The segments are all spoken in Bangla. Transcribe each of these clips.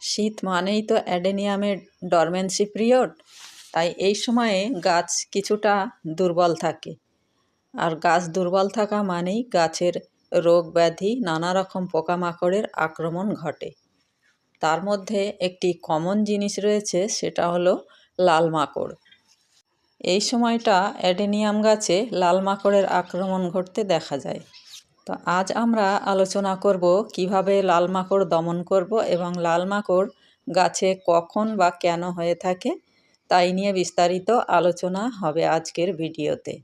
শীত মানেই তো অ্যাডেনিয়ামের ডরমেন্সি পিরিয়ড। তাই এই সময়ে গাছ কিছুটা দুর্বল থাকে। আর গাছ দুর্বল থাকা মানেই গাছের রোগ ব্যাধি নানা রকম পোকামাকড়ের আক্রমণ ঘটে। তার মধ্যে একটি কমন জিনিস রয়েছে, সেটা হলো লাল মাকড়। এই সময়টা অ্যাডেনিয়াম গাছে লাল মাকড়ের আক্রমণ ঘটতে দেখা যায়। তো আজ আমরা আলোচনা করব কীভাবে লাল মাকড় দমন করব এবং লাল মাকড় গাছে কখন বা কেন হয়ে থাকে, তাই নিয়ে বিস্তারিত আলোচনা হবে আজকের ভিডিওতে।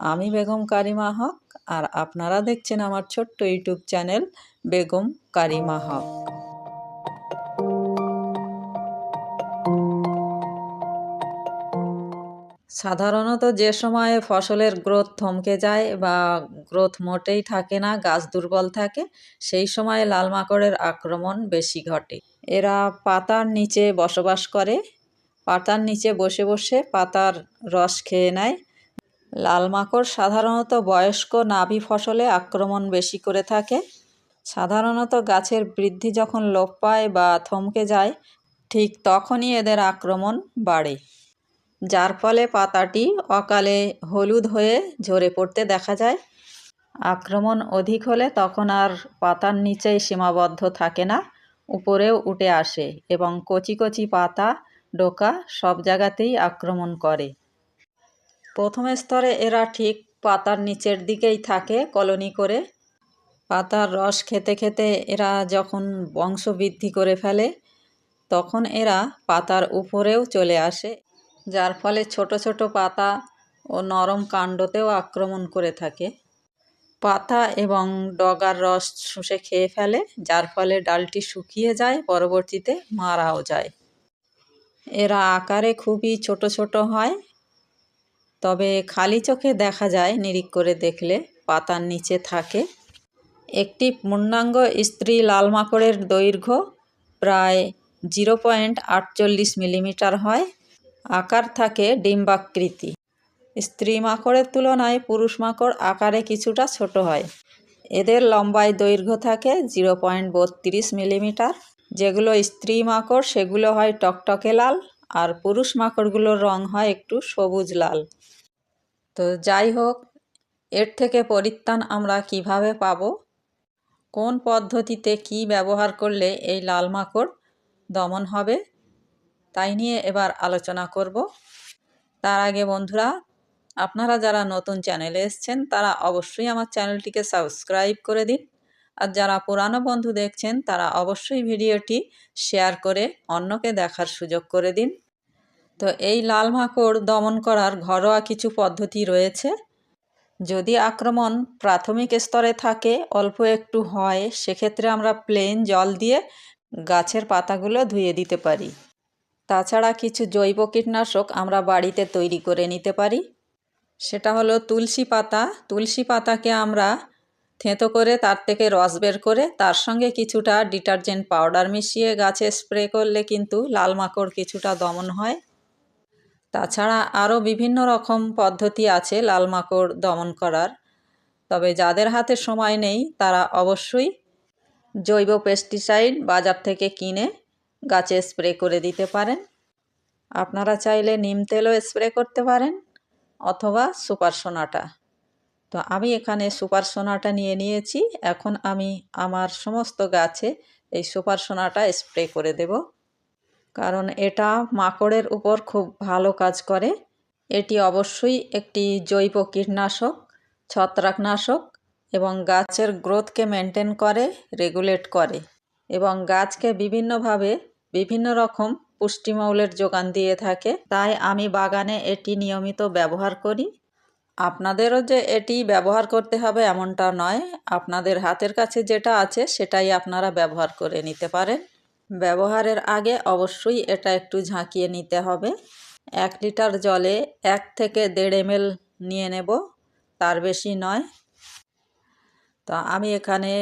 আমি বেগম কারিমা হক, আর আপনারা দেখছেন আমার ছোট্ট ইউটিউব চ্যানেল বেগম কারিমা হক। সাধারণত যে সময়ে ফসলের গ্রোথ থমকে যায় বা গ্রোথ মোটেই থাকে না, গাছ দুর্বল থাকে, সেই সময়ে লাল মাকড়ের আক্রমণ বেশি ঘটে। এরা পাতার নিচে বসবাস করে, পাতার নিচে বসে বসে পাতার রস খেয়ে নেয়। লাল মাকড় সাধারণত বয়স্ক নাভি ফসলে আক্রমণ বেশি করে থাকে। সাধারণত গাছের বৃদ্ধি যখন লোপ পায় বা থমকে যায়, ঠিক তখনই এদের আক্রমণ বাড়ে। যার ফলে পাতাটি অকালে হলুদ হয়ে ঝরে পড়তে দেখা যায়। আক্রমণ অধিক হলে তখন আর পাতার নিচেই সীমাবদ্ধ থাকে না, উপরেও উঠে আসে এবং কচি কচি পাতা, ডোকা সব জায়গাতেই আক্রমণ করে। প্রথম স্তরে এরা ঠিক পাতার নিচের দিকেই থাকে কলোনি করে। পাতার রস খেতে খেতে এরা যখন বংশবৃদ্ধি করে ফেলে, তখন এরা পাতার উপরেও চলে আসে। যার ফলে ছোট ছোট পাতা ও নরম কাণ্ডতেও আক্রমণ করে থাকে। পাতা এবং ডগার রস শুষে খেয়ে ফেলে, যার ফলে ডালটি শুকিয়ে যায়, পরবর্তীতে মারাও যায়। এরা আকারে খুবই ছোট ছোট হয়, তবে খালি চোখে দেখা যায় নিরিখ করে দেখলে পাতার নিচে থাকে। একটি পূর্ণাঙ্গ স্ত্রী লাল মাকড়ের দৈর্ঘ্য প্রায় জিরো পয়েন্ট আটচল্লিশ মিলিমিটার হয়। আকার থাকে ডিম্বাকৃতি। স্ত্রী মাকড়ের তুলনায় পুরুষ মাকড় আকারে কিছুটা ছোট হয়। এদের লম্বায় দৈর্ঘ্য থাকে জিরো পয়েন্ট বত্রিশ মিলিমিটার। যেগুলো স্ত্রী মাকড়, সেগুলো হয় টকটকে লাল আর পুরুষ মাকড়গুলোর রং হয় একটু সবুজ লাল। তো যাই হোক, এর থেকে পরিত্রাণ আমরা কীভাবে পাব? কোন পদ্ধতিতে কি ব্যবহার করলে এই লাল মাকড় দমন হবে? তাই নিয়ে এবার আলোচনা করব। তার আগে বন্ধুরা, আপনারা যারা নতুন চ্যানেলে এসছেন, তারা অবশ্যই আমার চ্যানেলটিকে সাবস্ক্রাইব করে দিন। আর যারা পুরানো বন্ধু দেখছেন, তারা অবশ্যই ভিডিওটি শেয়ার করে অন্যকে দেখার সুযোগ করে দিন। তো এই লাল মাকড় দমন করার ঘরোয়া কিছু পদ্ধতি রয়েছে। যদি আক্রমণ প্রাথমিক স্তরে থাকে, অল্প একটু হয়, সেক্ষেত্রে আমরা প্লেন জল দিয়ে গাছের পাতাগুলো ধুয়ে দিতে পারি। তাছাড়া কিছু জৈব কীটনাশক আমরা বাড়িতে তৈরি করে নিতে পারি। সেটা হলো তুলসী পাতা। তুলসী পাতাকে আমরা থেঁতো করে তার থেকে রস বের করে তার সঙ্গে কিছুটা ডিটারজেন্ট পাউডার মিশিয়ে গাছে স্প্রে করলে কিন্তু লাল মাকড় কিছুটা দমন হয়। তাছাড়া আরও বিভিন্ন রকম পদ্ধতি আছে লাল মাকড় দমন করার। তবে যাদের হাতে সময় নেই তারা অবশ্যই জৈব পেস্টিসাইড বাজার থেকে কিনে গাছে স্প্রে করে দিতে পারেন। আপনারা চাইলে নিম তেলও স্প্রে করতে পারেন অথবা সুপার সোনাটা। তো আমি এখানে সুপার সোনাটা নিয়ে নিয়েছি। এখন আমি আমার সমস্ত গাছে এই সুপার সোনাটা স্প্রে করে দেব। কারণ এটা মাকড়ের উপর খুব ভালো কাজ করে। এটি অবশ্যই একটি জৈব কীটনাশক, ছত্রাকনাশক এবং গাছের গ্রোথকে মেনটেন করে, রেগুলেট করে এবং গাছকে বিভিন্নভাবে বিভিন্ন রকম পুষ্টিমৌলের যোগান দিয়ে থাকে। তাই আমি বাগানে এটি নিয়মিত ব্যবহার করি। আপনাদেরও যে এটি ব্যবহার করতে হবে এমনটা নয়। আপনাদের হাতের কাছে যেটা আছে সেটাই আপনারা ব্যবহার করে নিতে পারেন। ব্যবহারের আগে অবশ্যই এটা একটু ঝাঁকিয়ে নিতে হবে। এক লিটার জলে এক থেকে দেড় এমএল নিয়ে নেব। তার বেশি নয়। তো আমি এখানে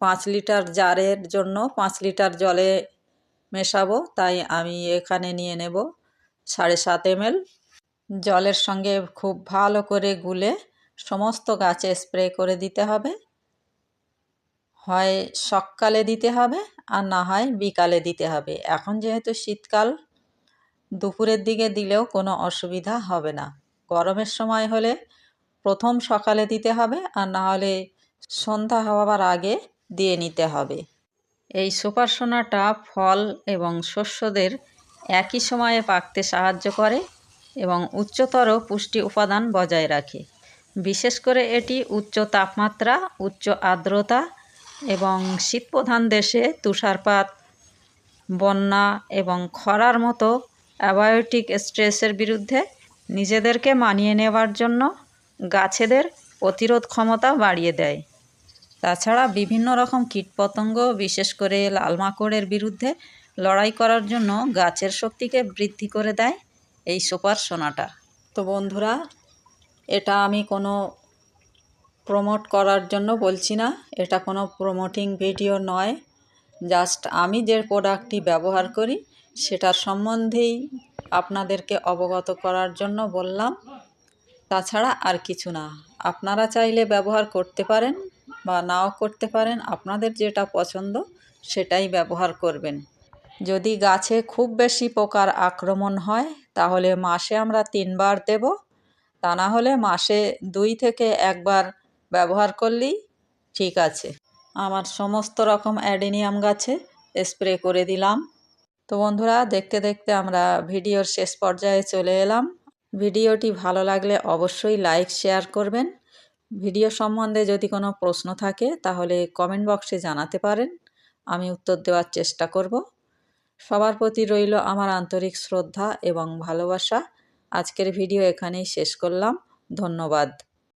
পাঁচ লিটার জারের জন্য পাঁচ লিটার জলে মেশাবো, তাই আমি এখানে নিয়ে নেব সাড়ে সাত এমএল। জলের সঙ্গে খুব ভালো করে গুলে সমস্ত গাছে স্প্রে করে দিতে হবে। হয় সকালে দিতে হবে, আর না হয় বিকালে দিতে হবে। এখন যেহেতু শীতকাল, দুপুরের দিকে দিলেও কোনো অসুবিধা হবে না। গরমের সময় হলে প্রথম সকালে দিতে হবে, আর না হলে সন্ধ্যা হওয়ার আগে দিয়ে নিতে হবে। এই সুপার সোনাটা ফল এবং শস্যদের একই সময়ে পাকতে সাহায্য করে এবং উচ্চতর পুষ্টি উপাদান বজায় রাখে। বিশেষ করে এটি উচ্চ তাপমাত্রা, উচ্চ আর্দ্রতা এবং শীতপ্রধান দেশে তুষারপাত, বন্যা এবং খরার মতো অ্যাবায়োটিক স্ট্রেসের বিরুদ্ধে নিজেদেরকে মানিয়ে নেওয়ার জন্য গাছেদের প্রতিরোধ ক্ষমতা বাড়িয়ে দেয়। তাছাড়া বিভিন্ন রকম কীটপতঙ্গ, বিশেষ করে লাল মাকড়ের বিরুদ্ধে লড়াই করার জন্য গাছের শক্তিকে বৃদ্ধি করে দেয় এই সুপার সোনাটা। তো বন্ধুরা, এটা আমি কোনো প্রমোট করার জন্য বলছি না, এটা কোনো প্রমোটিং ভিডিও নয়। জাস্ট আমি যে প্রোডাক্টটি ব্যবহার করি, সেটার সম্বন্ধেই আপনাদেরকে অবগত করার জন্য বললাম। তাছাড়া আর কিছু না, আপনারা চাইলে ব্যবহার করতে পারেন। বা নাও করতে পারেন, আপনাদের যেটা পছন্দ সেটাই ব্যবহার করবেন। যদি গাছে খুব বেশি পোকার আক্রমণ হয়, তাহলে মাসে আমরা তিনবার দেব। তা না হলে মাসে দুই থেকে একবার ব্যবহার করলেই ঠিক আছে। আমার সমস্ত রকম অ্যাডেনিয়াম গাছে স্প্রে করে দিলাম। তো বন্ধুরা, দেখতে দেখতে আমরা ভিডিওর শেষ পর্যায়ে চলে এলাম। ভিডিওটি ভালো লাগলে অবশ্যই লাইক, শেয়ার করবেন। ভিডিও সম্বন্ধে যদি কোনো প্রশ্ন থাকে, তাহলে কমেন্ট বক্সে জানাতে পারেন। আমি উত্তর দেওয়ার চেষ্টা করব। সবার প্রতি রইল আমার আন্তরিক শ্রদ্ধা এবং ভালোবাসা। আজকের ভিডিও এখানেই শেষ করলাম। ধন্যবাদ।